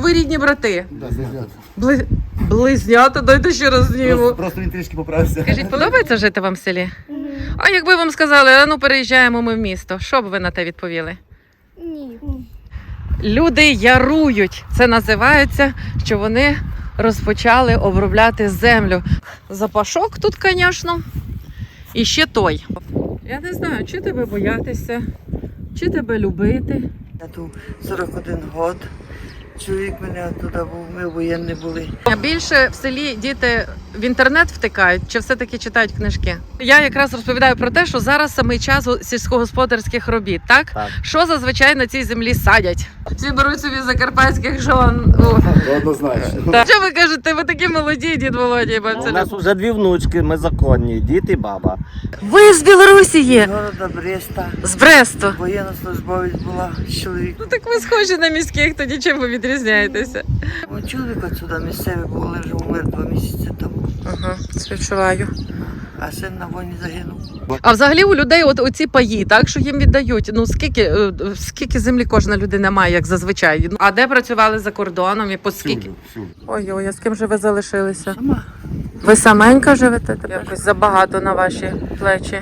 Ви рідні брати. Да. Бли... Близнята, дайте ще раз зніму. Просто, просто він трішки поправився. Скажіть, подобається жити вам в селі? А якби вам сказали, а ну переїжджаємо ми в місто, що б ви на те відповіли? Ні. Люди ярують. Це називається, що вони розпочали обробляти землю. Запашок тут, звісно, і ще той. Я не знаю, чи тебе боятися, чи тебе любити. Я тут 41 год. Чоловік мене туди був, ми воєнні були. А Більше в селі діти в інтернет втикають чи все-таки читають книжки? Я якраз розповідаю про те, що зараз самий час сільськогосподарських робіт, так? Так. Що зазвичай на цій землі садять? Всі беруть собі закарпатських жон. Однозначно. Що ви кажете? Ви такі молоді, дід Володя і У нас вже дві внучки, ми законні, дід і баба. Ви з Білорусі є? города Бреста. З Бресту. Воєннослужбовець була чоловік. Ну так ви схожі на міських, тоді чим ви відрізняєтеся? Чоловік отсюди місцевий був, але вже умер два місяці тому. Ага, співчуваю. А син на війні загинув. А взагалі у людей от оці паї, так що їм віддають. Ну скільки, е, скільки землі кожна людина має, як зазвичай. Ну, А де працювали за кордоном і по скільки? Всюди, всюди. Ой, ой, а з ким же ви залишилися? Сама. Ви саменька живете? Якось забагато на ваші плечі.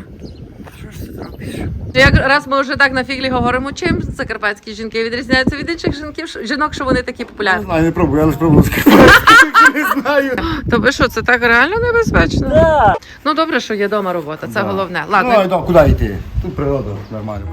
Робиш? Як раз ми вже так на фіглі говоримо, чим закарпатські жінки відрізняються від інших жінків, жінок, що вони такі Не знаю, не пробую, я лише пробую закарпатські, Не знаю. То ви що, це так реально небезпечно? Да. Ну добре, що є дома робота, це головне. Ну, Ладно. а да, куди йти? Тут природа нормально.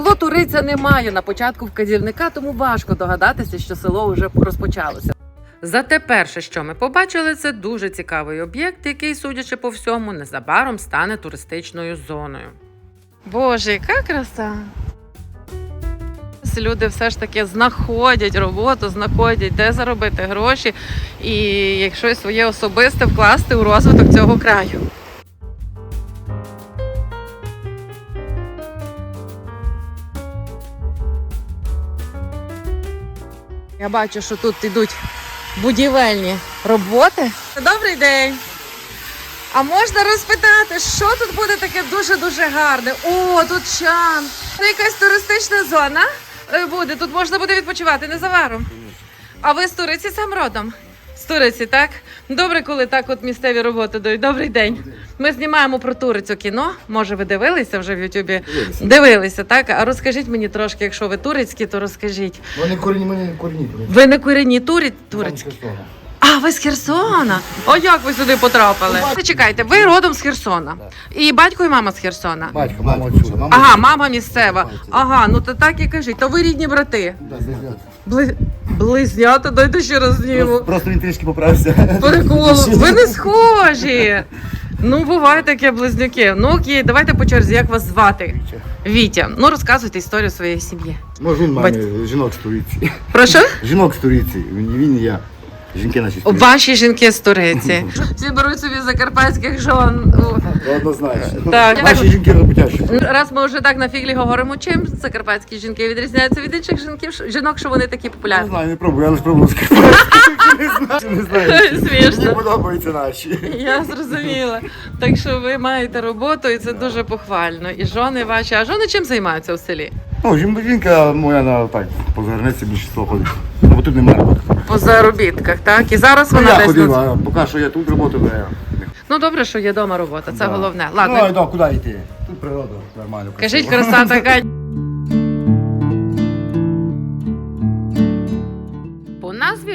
Село Туриця немає на початку вказівника, тому важко догадатися, що село вже розпочалося. Зате перше, що ми побачили, це дуже цікавий об'єкт, який, судячи по всьому, незабаром стане туристичною зоною. Боже, яка краса! Люди все ж таки знаходять роботу, знаходять, де заробити гроші, і якщо своє особисте вкласти у розвиток цього краю. Я бачу, що тут йдуть будівельні роботи. Добрий день. А можна розпитати, що тут буде таке дуже-дуже гарне? О, тут чан. Це якась туристична зона е, буде. Тут можна буде відпочивати незабаром. А ви з Туриці сам родом? Туриці, так? Добре, коли так от місцеві роботи дають. Добрий день. Ми знімаємо про Турицю кіно. Може, ви дивилися вже в Ютубі? Дивилися, так? А розкажіть мені трошки, якщо ви турецькі, то розкажіть. Вони корінні, мене не корінні. Ви не корінні турі турецькі? А, ви з Херсона? О, як ви сюди потрапили? Чекайте, ви родом з Херсона. І батько і мама з Херсона. Батько, мама. Мама Ага, мама місцева. Ага, ну то так і кажіть, то ви рідні брати. Да. Бли... Близнята, дайте ще раз зніму. Просто, він трішки поправився. Прикол, ви не схожі. Ну, буває таке близнюки. Ну окей, давайте по черзі, як вас звати? Вітя. Вітя. Ну розказуйте історію своєї сім'ї. Може він має жінок з Туріці. Прошу? Жінок з Туріці. Він, він і я. Жінки наші з Ваші жінки з Туриці. Всі беруть собі закарпатських жон. Однозначно. Так. Наші жінки роботящі. Раз ми вже так на фіглі говоримо, чим закарпатські жінки відрізняються від інших жінків, жінок, що вони такі Не популярні. знаю, не пробую, я лише пробую сказати. Не знаю, не знаю. Смішно. Мені подобаються наші. Я зрозуміла. Так що ви маєте роботу, і це дуже похвально. І жони ваші. А жони чим займаються у селі? Ну, жін- жінка моя на так, по заграниці більшість ходить. Ну, бо тут немає роботи. По заробітках, так? І зараз Ну, вона десь. ходив, на- а поки що я тут роботу беру. Ну добре, що є вдома робота, це головне. Ну, а Ладно, да, куди йти? Тут природа нормально. кажіть, красота, краса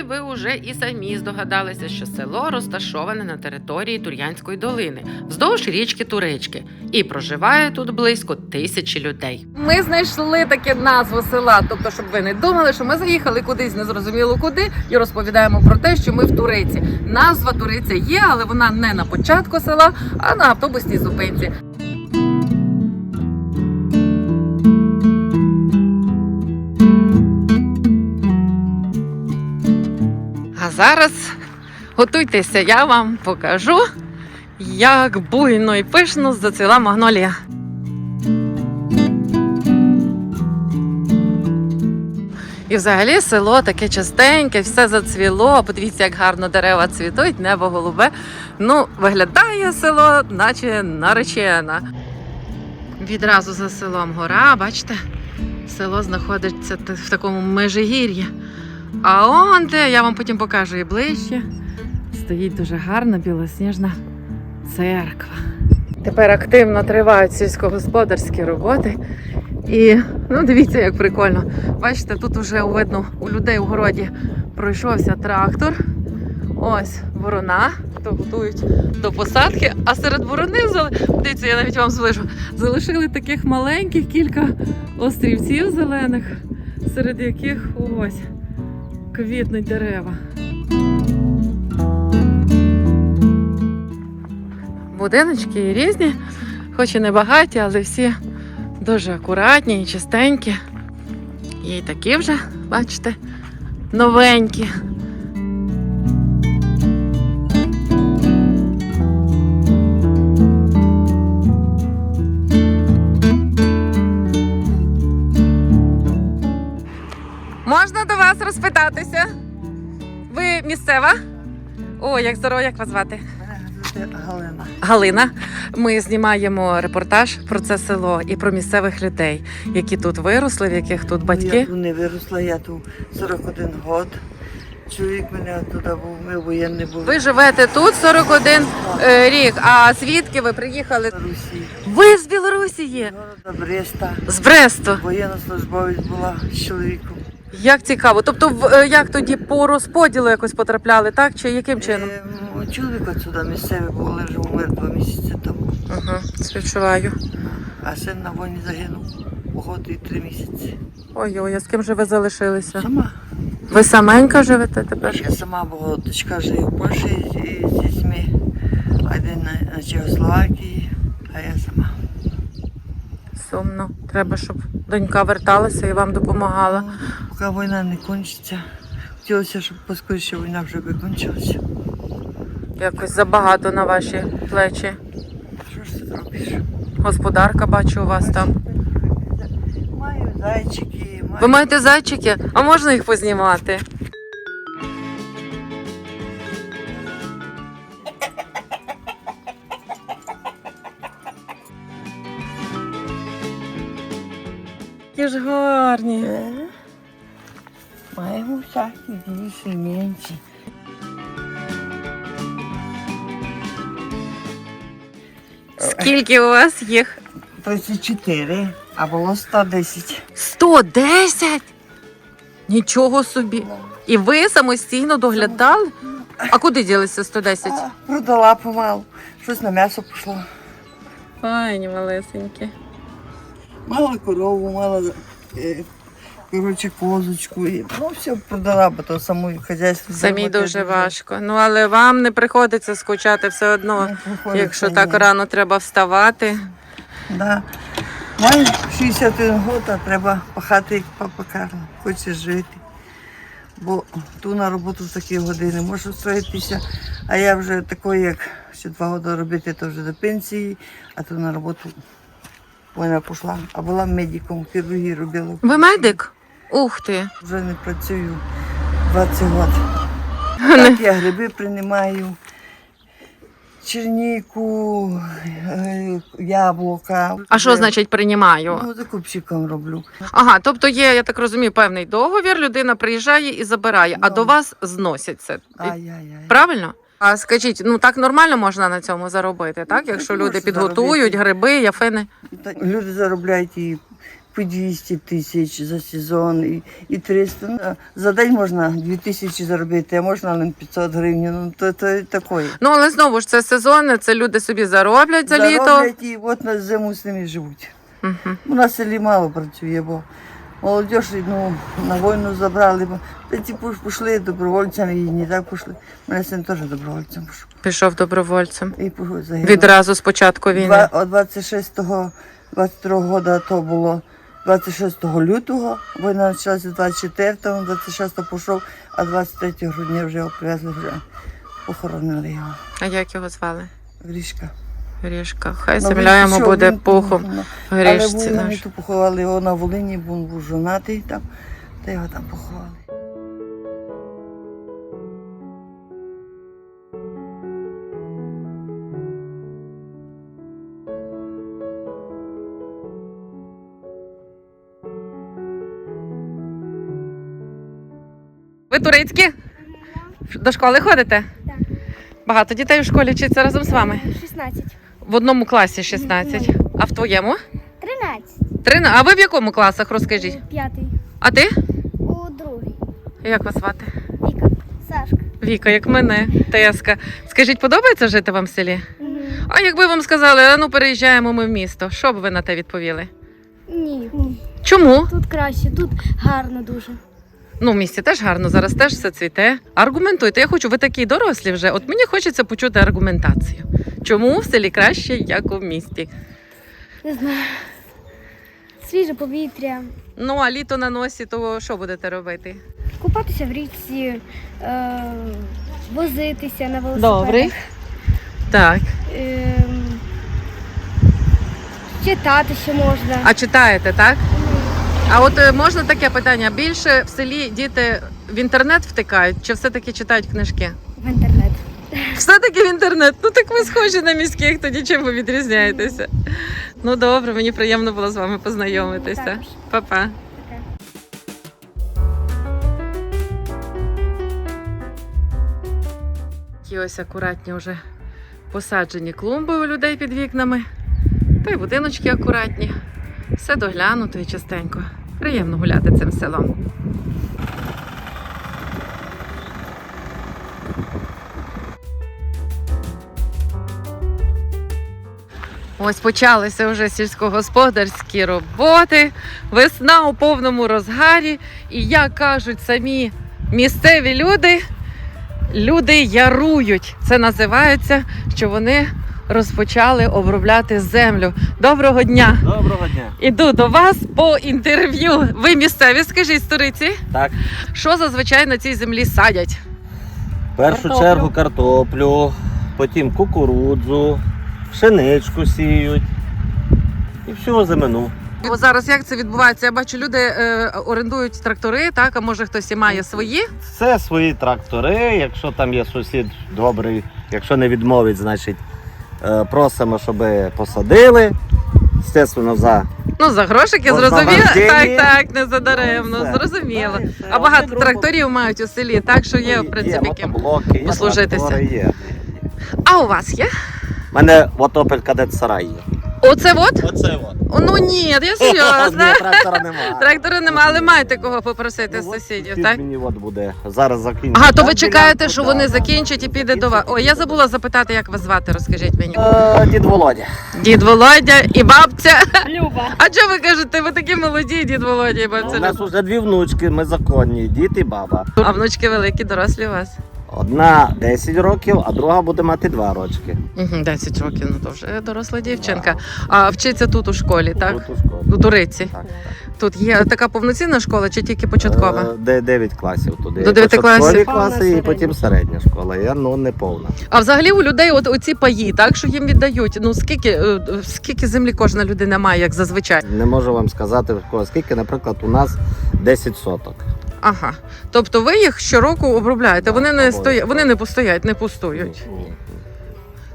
ви уже і самі здогадалися, що село розташоване на території Тур'янської долини вздовж річки Туречки, і проживає тут близько тисячі людей. Ми знайшли таке назву села, тобто, щоб ви не думали, що ми заїхали кудись незрозуміло куди, і розповідаємо про те, що ми в Туриці. Назва Туриця є, але вона не на початку села, а на автобусній зупинці. Зараз готуйтеся, я вам покажу, як буйно і пишно зацвіла магнолія. І взагалі село таке частеньке, все зацвіло. Подивіться, як гарно дерева цвітуть, небо голубе. Ну, виглядає село, наче наречена. Відразу за селом гора, бачите, село знаходиться в такому межигір'ї. А он де, я вам потім покажу і ближче. Стоїть дуже гарна білосніжна церква. Тепер активно тривають сільськогосподарські роботи. І ну дивіться, як прикольно. Бачите, тут вже видно у людей у городі пройшовся трактор. Ось ворона, то готують до посадки. А серед ворони дивіться, я навіть вам зближу, залишили таких маленьких кілька острівців зелених, серед яких ось квітнуть дерева. Будиночки різні, хоч і не багаті, але всі дуже акуратні і чистенькі. Й такі вже, бачите, новенькі. Можна до вас розпитатися? Ви місцева? О, як здорово, як вас звати? Галина. Галина. Ми знімаємо репортаж про це село і про місцевих людей, які тут виросли, в яких тут Я батьки. тут не виросла, я тут 41 год. Чоловік мене туди був, ми воєнні були. Ви живете тут 41 е, рік. А звідки ви приїхали? в Русі. Ви з Білорусі? Города Бреста. З Бресту. Воєннослужбовець була з чоловіком. Як цікаво. Тобто, в- е, як тоді по розподілу якось потрапляли, так? Чи яким чином? Е, Чоловік отсюди місцевий був, лежав умер два місяці тому. Ага, співчуваю. А син на війні загинув. Год і три місяці. Ой-ой, а з ким же ви залишилися? Сама. Ви саменька живете тепер? Я сама була, дочка живе в Польщі з, з дітьми, один на, на Чехословакії, а я сама. Сумно. Треба, щоб донька верталася і вам допомагала. Ну, Поки війна не кончиться. Хотілося, щоб поскоріше війна вже викончилася. Якось забагато на ваші плечі. Що ж ти зробиш? Господарка бачу у вас там. Маю зайчики, маю... Ви маєте зайчики? А можна їх познімати? Які ж гарні. Е? Маємо всякі більші, менші. Скільки у вас їх? 34, а було 110. 110? Нічого собі. І ви самостійно доглядали? А куди ділися 110? А, продала помалу. Щось на м'ясо пішло. Файні малесенькі. Мала корову, мала е, коротше, козочку. І, ну, все продала, бо то саму хазяйство. Самі дуже важко. Ну але вам не приходиться скучати все одно, якщо так ні. рано треба вставати. Да. Маю 61 год, а треба пахати, як папа Карло. Хоче жити. Бо ту на роботу в такі години можу встроїтися, а я вже такий, як ще два роки робити, то вже до пенсії, а то на роботу вона пішла. А була медиком, в хірургії робила. Ви медик? Ух ти. Вже не працюю 20 років. Так, я гриби приймаю, черніку, е, яблука. А що значить приймаю? Ну, закупщиком роблю. Ага, тобто є, я так розумію, певний договір, людина приїжджає і забирає, а Да. до вас зносять це. Ай-яй-яй. Правильно? А скажіть, ну так нормально можна на цьому заробити, так? Якщо Так люди можна підготують заробити. гриби, яфини. Люди заробляють і по 200 тисяч за сезон і, і 300. Ну, за день можна 2 тисячі заробити, а можна лише 500 гривень. Ну, то, то такої. Ну але знову ж це сезонне, це люди собі зароблять за літо. Зароблять і от на зиму з ними живуть. Мгм. У нас селі мало працює, бо молодь ну, на війну забрали. Та ті пішли добровольцями і не так пішли. Мене син теж добровольцем пішов. Пішов добровольцем. І загинув. Відразу з початку війни. Два, о 26-го, 22 года то було 26 лютого, війна почалася 24-го, 26-го пішов, а 23 грудня вже його привезли, вже похоронили його. А як його звали? Грішка. Грішка. Хай Ну, земля йому пішов, буде він- пухом. Грішці Але вони тут поховали його на Волині, бо він був жонатий там, та його там поховали. Ви турецькі? До школи ходите? Так. Багато дітей у школі вчиться разом з вами. 16. В одному класі 16. А в твоєму? 13. Трина. А ви в якому класах розкажіть? П'ятий. А ти? У другий. Як вас звати? Віка. Сашка. Віка, як мене, Теска. Скажіть, подобається жити вам в селі? А якби вам сказали, а ну переїжджаємо ми в місто, що б ви на те відповіли? Ні. Чому? Тут краще, тут гарно дуже. Ну, в місті теж гарно, зараз теж все цвіте. Аргументуйте. Я хочу, ви такі дорослі вже. От мені хочеться почути аргументацію. Чому в селі краще, як у місті? Не знаю. Свіже повітря. Ну, а літо на носі, то що будете робити? Купатися в річці, е, возитися на велосипедах. Добре. Так. Ем, читати ще можна. А читаєте, так? А от е, можна таке питання: більше в селі діти в інтернет втикають, чи все-таки читають книжки? В інтернет. Все-таки в інтернет. Ну так ви схожі на міських, тоді чим ви відрізняєтеся? Ну добре, мені приємно було з вами познайомитися. Також. Па-па. Такі ось акуратні вже посаджені клумби у людей під вікнами. Та й будиночки акуратні. Все доглянуто і частенько. Приємно гуляти цим селом. Ось почалися вже сільськогосподарські роботи. Весна у повному розгарі. І як кажуть самі місцеві люди, люди ярують. Це називається, що вони розпочали обробляти землю. Доброго дня! Доброго дня. Іду до вас по інтерв'ю. Ви місцеві, скажіть, сториці, Так, що зазвичай на цій землі садять? в першу Картоплю. чергу картоплю, потім кукурудзу, пшеничку сіють і всю зимину. Бо зараз як це відбувається? Я бачу, люди е, орендують трактори, так а може хтось і має свої. Це свої трактори. Якщо там є сусід добрий, якщо не відмовить, значить просимо, щоб посадили. Звісно, за Ну за грошики зрозуміло. Так, так, не задаремно, Ну, зрозуміло. А багато тракторів мають у селі, так що є в принципі ким. послужитися. Є. А у вас є? У мене от Opel Kadett Сарай є. Оце от? Оце от. О, Ну ні, я серйозно. Ні, трактора немає. Трактора нема, але маєте кого попросити з Ну, сусідів, так? Мені от буде зараз закінчити. Ага, то ви чекаєте, що вони закінчать і піде до вас. О, я забула запитати, як вас звати, розкажіть мені. Е, Дід Володя. Дід Володя і бабця. Люба. А чого ви кажете, ви такі молоді, дід Володя і У бабця? нас вже дві внучки, ми законні, дід і баба. А внучки великі, дорослі у вас. Одна 10 років, а друга буде мати 2 рочки. Угу, 10 років, ну то вже доросла дівчинка. А вчиться тут у школі, так? Тут у школі. У Туриці. Так, так. Тут є така повноцінна школа чи тільки початкова? Е, Де 9 класів туди. До дев'яти класів. класи і потім середня школа. Я ну не повна. А взагалі у людей от оці паї, так що їм віддають. Ну скільки, е, скільки землі кожна людина має, як зазвичай? Не можу вам сказати в кого скільки, наприклад, у нас 10 соток. Ага. Тобто ви їх щороку обробляєте. Вони не стоять, вони не постоять, не пустують.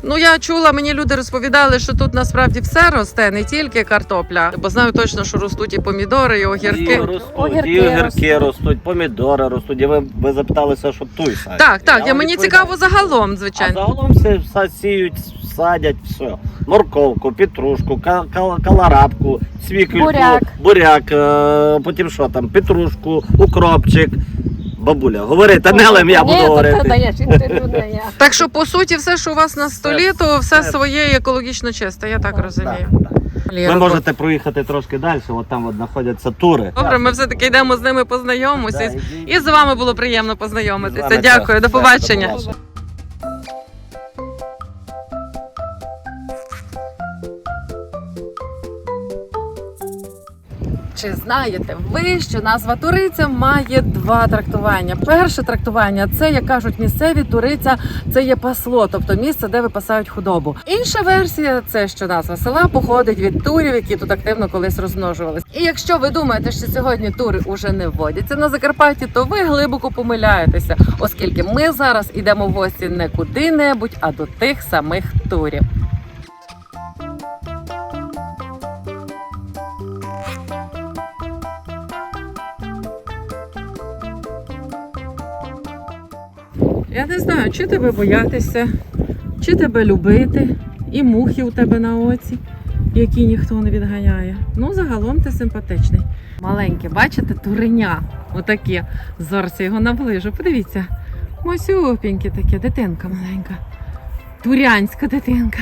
Ну я чула, мені люди розповідали, що тут насправді все росте, не тільки картопля, бо знаю точно, що ростуть і помідори, і І огірки. ростуть, Огірки і огірки ростуть. ростуть, помідори ростуть. І ви, ви запиталися, що туй садять. Так, так, я вам мені цікаво загалом, А звичайно. загалом все сіють садять все. Морковку, петрушку, ка- кал- Буряк. буряк, е, потім що там, петрушку, укропчик. Бабуля, говори, та нелем я буду говорити. Так що, по суті, все, що у вас на столі, то все своє екологічно чисте, я так розумію. Так, так. Лєра, Ви можете проїхати трошки далі, от там от знаходяться тури. Добре, ми все-таки йдемо з ними познайомимося. І з вами було приємно познайомитися. Дякую, до побачення. Чи знаєте ви, що назва туриця має два трактування? Перше трактування це, як кажуть місцеві, туриця це є пасло, тобто місце, де випасають худобу. Інша версія це що назва села походить від турів, які тут активно колись розмножувалися. І якщо ви думаєте, що сьогодні тури уже не вводяться на Закарпатті, то ви глибоко помиляєтеся, оскільки ми зараз ідемо в гості не куди-небудь, а до тих самих турів. Я не знаю, чи тебе боятися, чи тебе любити, і мухи у тебе на оці, які ніхто не відганяє. Ну, загалом ти симпатичний. Маленьке, бачите, туреня. Отаке. Зараз я його наближу. Подивіться. Масюпіньке таке, дитинка маленька. Турянська дитинка.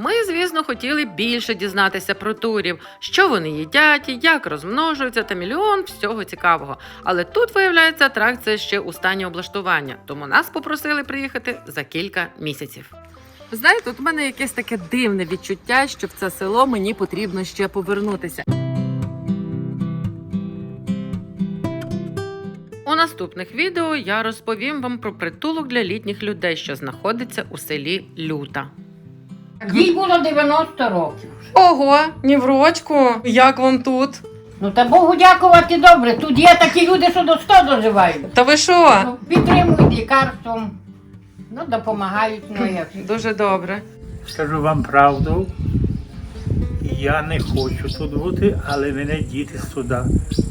Ми, звісно, хотіли більше дізнатися про турів, що вони їдять, як розмножуються та мільйон всього цікавого. Але тут виявляється атракція ще у стані облаштування, тому нас попросили приїхати за кілька місяців. Знаєте, от у мене якесь таке дивне відчуття, що в це село мені потрібно ще повернутися. У наступних відео я розповім вам про притулок для літніх людей, що знаходиться у селі Люта. Їй було 90 років. Ого, Ніврочку, як вам тут? Ну та Богу дякувати добре. Тут є такі люди, що до 100 доживають. Та ви що? Ну, Підтримують лікарством, ну допомагають. Ну, як. Дуже добре. Скажу вам правду, я не хочу тут бути, але мене діти сюди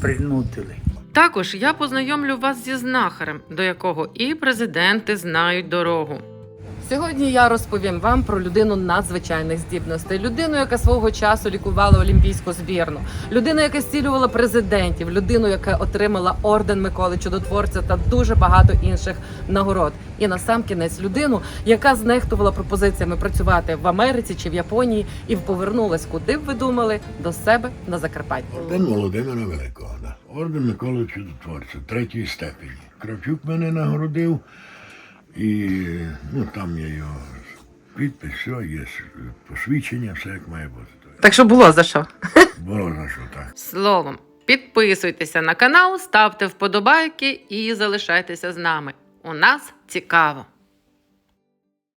принутили. Також я познайомлю вас зі знахарем, до якого і президенти знають дорогу. Сьогодні я розповім вам про людину надзвичайних здібностей, людину, яка свого часу лікувала олімпійську збірну, людину, яка зцілювала президентів, людину, яка отримала орден Миколи Чудотворця та дуже багато інших нагород. І насамкінець людину, яка знехтувала пропозиціями працювати в Америці чи в Японії і повернулась, куди б ви думали, до себе на Закарпатті. Орден Володимира Великого. Орден Миколи Чудотворця, третьої степені. Кравчук мене нагородив, і ну, там є його підпис, все, є посвідчення, все як має бути. Так що було за що. Було за що так. Словом, підписуйтеся на канал, ставте вподобайки і залишайтеся з нами. У нас цікаво.